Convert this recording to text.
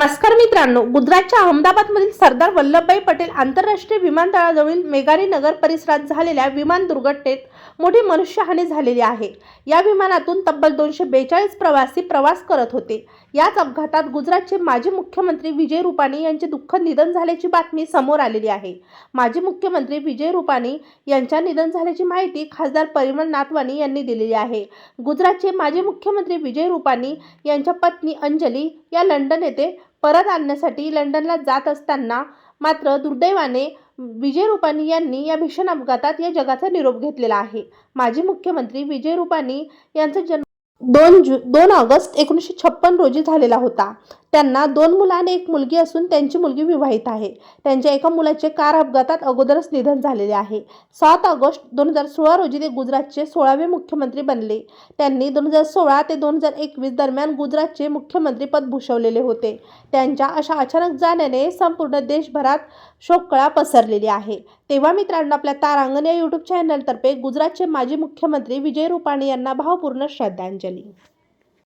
नमस्कार मित्रांनो गुजरातच्या अहमदाबादमधील सरदार वल्लभभाई पटेल आंतरराष्ट्रीय विमानतळाजवळील मेगारी नगर परिसरात झालेल्या विमान दुर्घटनेत मोठी मनुष्यहानी झालेली आहे. या विमानातून तब्बल दोनशे बेचाळीस प्रवासी प्रवास करत होते. याच अपघातात गुजरातचे माजी मुख्यमंत्री विजय रुपाणी यांचे दुःख निधन झाल्याची बातमी समोर आलेली आहे. माजी मुख्यमंत्री विजय रुपाणी यांच्या निधन झाल्याची माहिती खासदार परिमल नाथवानी यांनी दिलेली आहे. गुजरातचे माजी मुख्यमंत्री विजय रुपाणी यांच्या पत्नी अंजली या लंडन येथे परत आणण्यासाठी लंडनला जात असताना मात्र दुर्दैवाने विजय रुपाणी यांनी या भीषण अपघातात या जगाचा निरोप घेतलेला आहे. माजी मुख्यमंत्री विजय रुपाणी यांचा जन्म दोन जु दोन ऑगस्ट एकोणीसशे छप्पन रोजी झालेला होता. त्यांना दोन मुलं आणि एक मुलगी असून त्यांची मुलगी विवाहित आहे. त्यांच्या एका मुलाचे कार अपघातात अगोदरच निधन झालेले आहे. सात ऑगस्ट दोन हजार सोळा रोजी ते गुजरातचे सोळावे मुख्यमंत्री बनले. त्यांनी दोन हजार सोळा ते दोन हजार एकवीस दरम्यान गुजरातचे मुख्यमंत्रीपद भूषवलेले होते. त्यांच्या अशा अचानक जाण्याने संपूर्ण देशभरात शोककळा पसरलेली आहे. तेव्हा मित्रांनो आपल्या तारांगण या यूट्यूब चॅनलतर्फे गुजरातचे माजी मुख्यमंत्री विजय रुपाणी यांना भावपूर्ण श्रद्धांजली.